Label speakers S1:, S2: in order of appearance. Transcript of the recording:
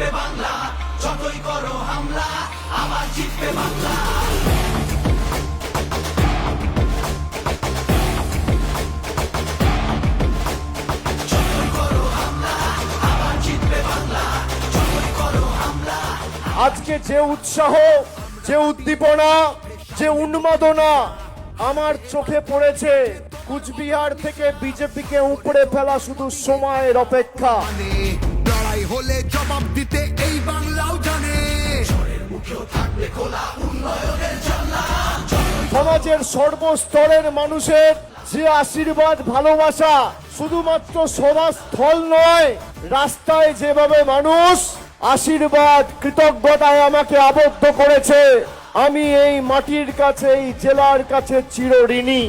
S1: জিতবে বাংলা, যতই করো হামলা, আবার জিতবে বাংলা।
S2: আজকে যে উৎসাহ, যে উদ্দীপনা, যে উন্মাদনা আমার চোখে পড়েছে, কুচবিহার থেকে বিজেপিকে উপড়ে ফেলা শুধু সময়ের অপেক্ষা।
S3: লড়াই হলে জবাব দিতে এই বাংলাও জানে
S2: সমাজের সর্বস্তরের মানুষের যে আশীর্বাদ, ভালোবাসা শুধুমাত্র সভাস্থল নয়, রাস্তায় যেভাবে মানুষ আশীর্বাদ, কৃতজ্ঞতায় আমাকে আবদ্ধ করেছে, আমি এই মাটির কাছে, এই জেলার কাছে চিরঋণী।